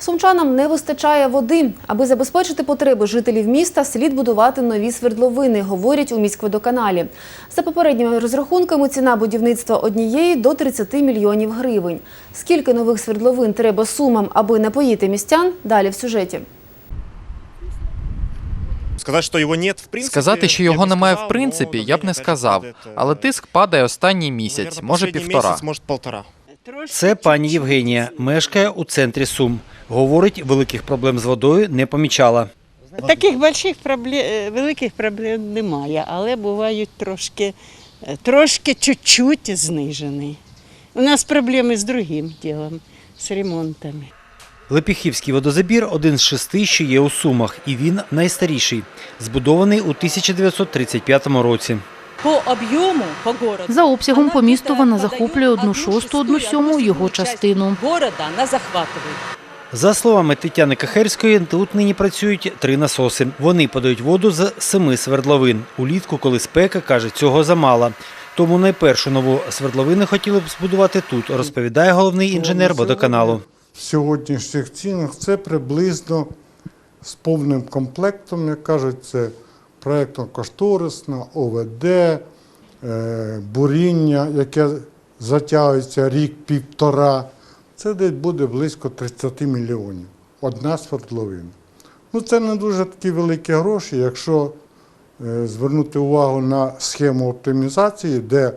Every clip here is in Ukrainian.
Сумчанам не вистачає води. Аби забезпечити потреби жителів міста, слід будувати нові свердловини, говорять у міськводоканалі. За попередніми розрахунками, ціна будівництва однієї до 30 мільйонів гривень. Скільки нових свердловин треба сумам, аби напоїти містян? Далі в сюжеті. Сказати, що його нет, в принципі, що я б немає в принципі, я б не сказав. Але тиск падає останній місяць, може півтора. Це пані Євгенія, мешкає у центрі Сум. Говорить, великих проблем з водою не помічала. Таких больших проблем, великих проблем немає, але бувають трошки, е, трошки чуть-чуть знижені. У нас проблеми з другим ділом, з ремонтами. Лепіхівський водозабір один з шести, що є у Сумах, і він найстаріший, збудований у 1935 році. По об'єму по городу За обсягом по місту вона захоплює одну шосту, одну сьому його частину. Города на захватує. За словами Тетяни Кахерської, тут нині працюють три насоси. Вони подають воду з семи свердловин. Улітку, коли спека, каже, цього замало. Тому найпершу нову свердловину хотіли б збудувати тут, розповідає головний інженер водоканалу. В сьогоднішніх цінах це приблизно з повним комплектом, як кажуть, це проєктно-кошторисна, ОВД, е, буріння, яке затягується рік-півтора. Це десь буде близько 30 мільйонів. Одна свердловина. Ну, це не дуже такі великі гроші, якщо е, звернути увагу на схему оптимізації, де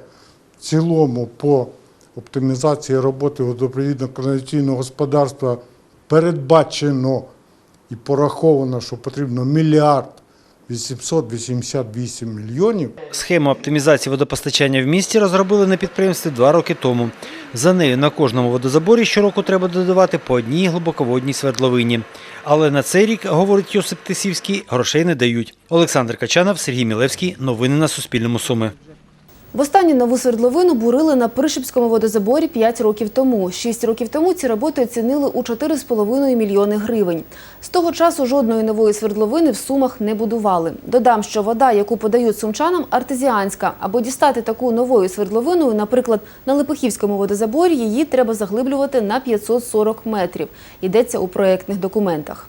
в цілому по оптимізації роботи водопровідно-каналізаційного господарства передбачено і пораховано, що потрібно мільярд 888 мільйонів. Схему оптимізації водопостачання в місті розробили на підприємстві два роки тому. За нею на кожному водозаборі щороку треба додавати по одній глибоководній свердловині. Але на цей рік, говорить Йосип Тисівський, грошей не дають. Олександр Качанов, Сергій Мілевський. Новини на Суспільному Суми. Востаннє нову свердловину бурили на Пришипському водозаборі 5 років тому. 6 років тому ці роботи оцінили у 4,5 мільйони гривень. З того часу жодної нової свердловини в Сумах не будували. Додам, що вода, яку подають сумчанам, артезіанська. Аби дістати таку новою свердловиною, наприклад, на Липохівському водозаборі, її треба заглиблювати на 540 метрів. Йдеться у проєктних документах.